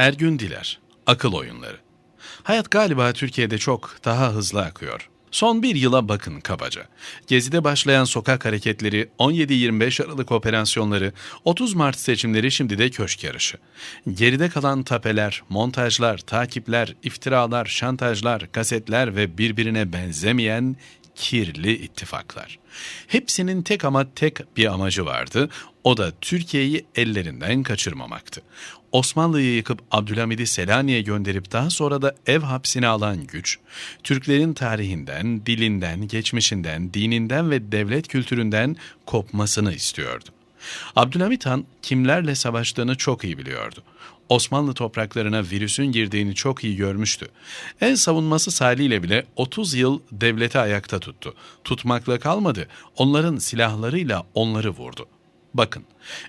Ergün Diler, Akıl Oyunları. Hayat galiba Türkiye'de çok daha hızlı akıyor. Son bir yıla bakın kabaca. Gezi'de başlayan sokak hareketleri, 17-25 Aralık operasyonları, 30 Mart seçimleri şimdi de köşk yarışı. Geride kalan tapeler, montajlar, takipler, iftiralar, şantajlar, kasetler ve birbirine benzemeyen kirli ittifaklar. Hepsinin tek ama tek bir amacı vardı. O da Türkiye'yi ellerinden kaçırmamaktı. Osmanlı'yı yıkıp Abdülhamid'i Selanik'e gönderip daha sonra da ev hapsine alan güç, Türklerin tarihinden, dilinden, geçmişinden, dininden ve devlet kültüründen kopmasını istiyordu. Abdülhamit Han kimlerle savaştığını çok iyi biliyordu. Osmanlı topraklarına virüsün girdiğini çok iyi görmüştü. En savunması haliyle bile 30 yıl devleti ayakta tuttu. Tutmakla kalmadı, onların silahlarıyla onları vurdu. Bakın,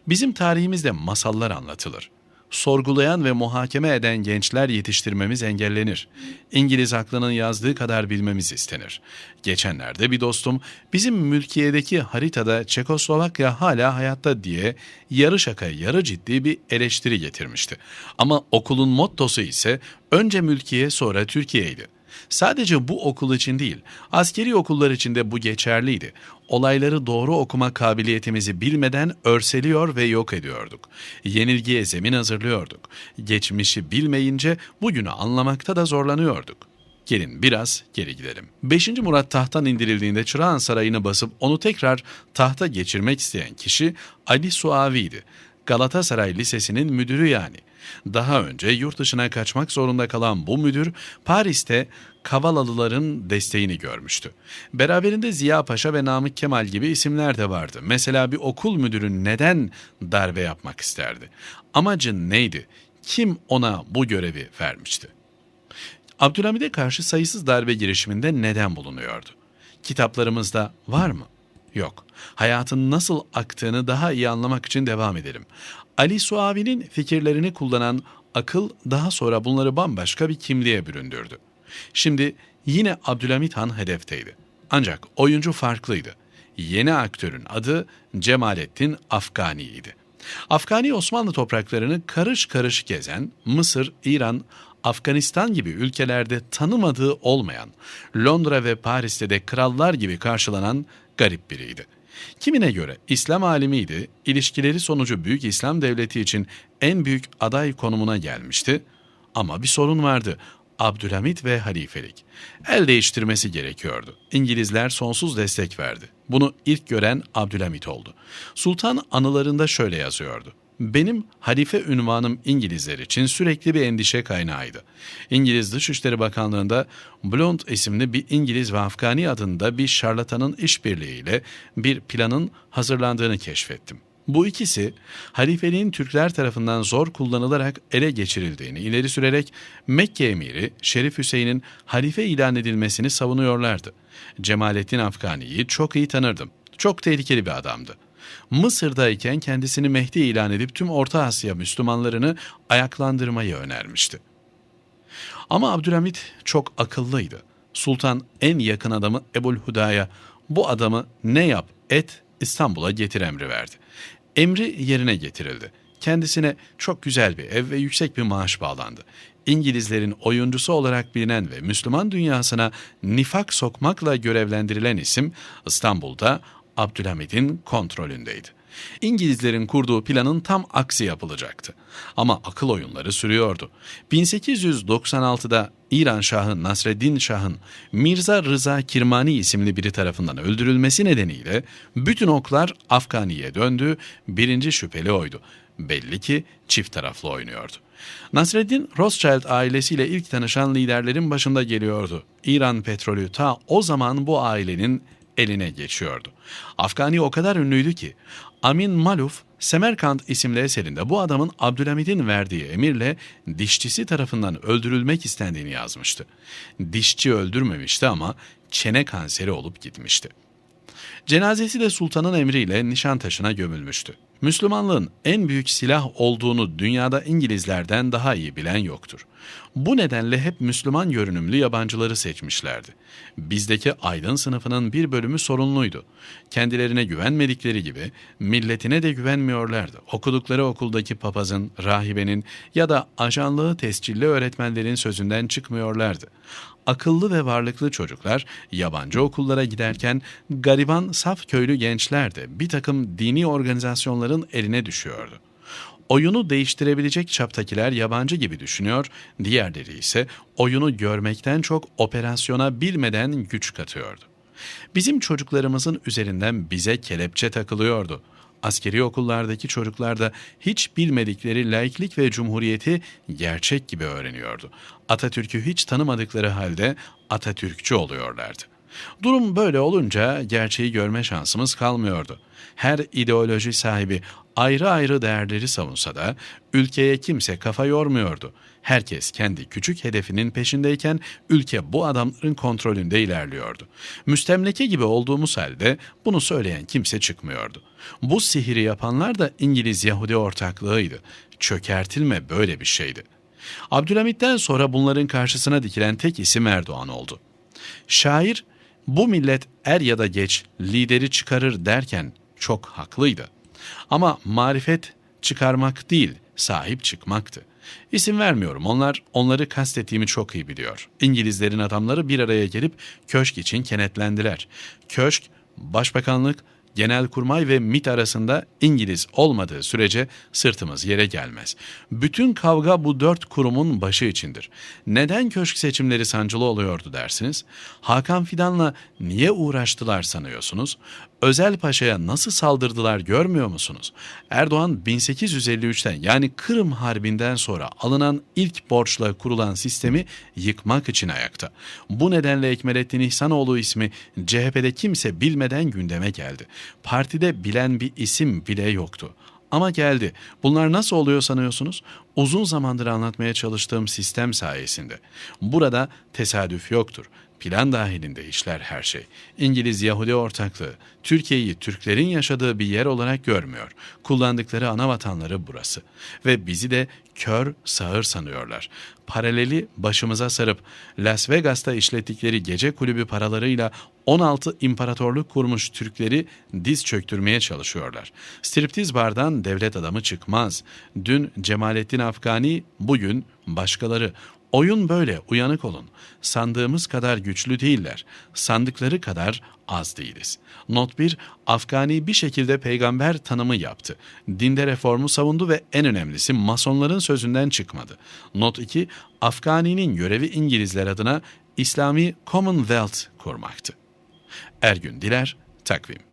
bizim tarihimizde masallar anlatılır sorgulayan ve muhakeme eden gençler yetiştirmemiz engellenir. İngiliz aklının yazdığı kadar bilmemiz istenir. Geçenlerde bir dostum bizim mülkiyedeki haritada Çekoslovakya hala hayatta diye yarı şaka yarı ciddi bir eleştiri getirmişti. Ama okulun mottosu ise önce mülkiye sonra Türkiye'ydi. Sadece bu okul için değil, askeri okullar için de bu geçerliydi. Olayları doğru okuma kabiliyetimizi bilmeden örseliyor ve yok ediyorduk. Yenilgiye zemin hazırlıyorduk. Geçmişi bilmeyince bugünü anlamakta da zorlanıyorduk. Gelin biraz geri gidelim. 5. Murat tahttan indirildiğinde Çırağan Sarayı'nı basıp onu tekrar tahta geçirmek isteyen kişi Ali Suavi'ydi. Galatasaray Lisesi'nin müdürü yani. Daha önce yurt dışına kaçmak zorunda kalan bu müdür Paris'te Kavalalıların desteğini görmüştü. Beraberinde Ziya Paşa ve Namık Kemal gibi isimler de vardı. Mesela bir okul müdürü neden darbe yapmak isterdi? Amacı neydi? Kim ona bu görevi vermişti? Abdülhamid'e karşı sayısız darbe girişiminde neden bulunuyordu? Kitaplarımızda var mı? Yok. Hayatın nasıl aktığını daha iyi anlamak için devam edelim. Ali Suavi'nin fikirlerini kullanan akıl daha sonra bunları bambaşka bir kimliğe büründürdü. Şimdi yine Abdülhamit Han hedefteydi. Ancak oyuncu farklıydı. Yeni aktörün adı Cemalettin Afgani'ydi. Afgani Osmanlı topraklarını karış karış gezen, Mısır, İran, Afganistan gibi ülkelerde tanımadığı olmayan, Londra ve Paris'te de krallar gibi karşılanan garip biriydi. Kimine göre İslam alimiydi, ilişkileri sonucu Büyük İslam Devleti için en büyük aday konumuna gelmişti. Ama bir sorun vardı. Abdülhamit ve halifelik. El değiştirmesi gerekiyordu. İngilizler sonsuz destek verdi. Bunu ilk gören Abdülhamit oldu. Sultan anılarında şöyle yazıyordu. Benim halife ünvanım İngilizler için sürekli bir endişe kaynağıydı. İngiliz Dışişleri Bakanlığı'nda Blount isimli bir İngiliz ve Afgani adında bir şarlatanın işbirliğiyle bir planın hazırlandığını keşfettim. Bu ikisi halifeliğin Türkler tarafından zor kullanılarak ele geçirildiğini ileri sürerek Mekke emiri Şerif Hüseyin'in halife ilan edilmesini savunuyorlardı. Cemalettin Afgani'yi çok iyi tanırdım. Çok tehlikeli bir adamdı. Mısır'dayken kendisini Mehdi ilan edip tüm Orta Asya Müslümanlarını ayaklandırmayı önermişti. Ama Abdülhamit çok akıllıydı. Sultan en yakın adamı Ebul Huda'ya bu adamı ne yap et İstanbul'a getir emri verdi. Emri yerine getirildi. Kendisine çok güzel bir ev ve yüksek bir maaş bağlandı. İngilizlerin oyuncusu olarak bilinen ve Müslüman dünyasına nifak sokmakla görevlendirilen isim İstanbul'da Abdülhamid'in kontrolündeydi. İngilizlerin kurduğu planın tam aksi yapılacaktı. Ama akıl oyunları sürüyordu. 1896'da İran Şahı Nasreddin Şah'ın Mirza Rıza Kirmani isimli biri tarafından öldürülmesi nedeniyle bütün oklar Afgani'ye döndü, birinci şüpheli oydu. Belli ki çift taraflı oynuyordu. Nasreddin Rothschild ailesiyle ilk tanışan liderlerin başında geliyordu. İran petrolü ta o zaman bu ailenin eline geçiyordu. Afgani o kadar ünlüydü ki Amin Maluf Semerkant isimli eserinde bu adamın Abdülhamid'in verdiği emirle dişçisi tarafından öldürülmek istendiğini yazmıştı. Dişçi öldürmemişti ama çene kanseri olup gitmişti. Cenazesi de sultanın emriyle Nişantaşı'na gömülmüştü. Müslümanlığın en büyük silah olduğunu dünyada İngilizlerden daha iyi bilen yoktur. Bu nedenle hep Müslüman görünümlü yabancıları seçmişlerdi. Bizdeki aydın sınıfının bir bölümü sorunluydu. Kendilerine güvenmedikleri gibi milletine de güvenmiyorlardı. Okudukları okuldaki papazın, rahibenin ya da ajanlığı tescilli öğretmenlerin sözünden çıkmıyorlardı. Akıllı ve varlıklı çocuklar yabancı okullara giderken gariban saf köylü gençler de bir takım dini organizasyonların eline düşüyordu. Oyunu değiştirebilecek çaptakiler yabancı gibi düşünüyor, diğerleri ise oyunu görmekten çok operasyona bilmeden güç katıyordu. Bizim çocuklarımızın üzerinden bize kelepçe takılıyordu. Askeri okullardaki çocuklar da hiç bilmedikleri laiklik ve cumhuriyeti gerçek gibi öğreniyordu. Atatürk'ü hiç tanımadıkları halde Atatürkçü oluyorlardı. Durum böyle olunca gerçeği görme şansımız kalmıyordu. Her ideoloji sahibi ayrı ayrı değerleri savunsa da ülkeye kimse kafa yormuyordu. Herkes kendi küçük hedefinin peşindeyken ülke bu adamların kontrolünde ilerliyordu. Müstemleke gibi olduğumuz halde bunu söyleyen kimse çıkmıyordu. Bu sihiri yapanlar da İngiliz Yahudi ortaklığıydı. Çökertilme böyle bir şeydi. Abdülhamit'ten sonra bunların karşısına dikilen tek isim Erdoğan oldu. Şair bu millet er ya da geç lideri çıkarır derken çok haklıydı. Ama marifet çıkarmak değil, sahip çıkmaktı. İsim vermiyorum. Onlar onları kastettiğimi çok iyi biliyor. İngilizlerin adamları bir araya gelip köşk için kenetlendiler. Köşk, başbakanlık, Genelkurmay ve MIT arasında İngiliz olmadığı sürece sırtımız yere gelmez. Bütün kavga bu dört kurumun başı içindir. Neden köşk seçimleri sancılı oluyordu dersiniz? Hakan Fidan'la niye uğraştılar sanıyorsunuz? Özel Paşa'ya nasıl saldırdılar görmüyor musunuz? Erdoğan 1853'ten yani Kırım Harbi'nden sonra alınan ilk borçla kurulan sistemi yıkmak için ayakta. Bu nedenle Ekmelettin İhsanoğlu ismi CHP'de kimse bilmeden gündeme geldi. Partide bilen bir isim bile yoktu. Ama geldi. Bunlar nasıl oluyor sanıyorsunuz? Uzun zamandır anlatmaya çalıştığım sistem sayesinde. Burada tesadüf yoktur. Plan dahilinde işler her şey. İngiliz Yahudi ortaklığı Türkiye'yi Türklerin yaşadığı bir yer olarak görmüyor. Kullandıkları ana vatanları burası. Ve bizi de kör sağır sanıyorlar. Paraleli başımıza sarıp Las Vegas'ta işlettikleri gece kulübü paralarıyla 16 imparatorluk kurmuş Türkleri diz çöktürmeye çalışıyorlar. Striptiz bardan devlet adamı çıkmaz. Dün Cemalettin Afgani, bugün başkaları. Oyun böyle, uyanık olun. Sandığımız kadar güçlü değiller. Sandıkları kadar az değiliz. Not 1, Afgani bir şekilde peygamber tanımı yaptı. Dinde reformu savundu ve en önemlisi masonların sözünden çıkmadı. Not 2, Afgani'nin görevi İngilizler adına İslami Commonwealth kurmaktı. Ergün Diler, Takvim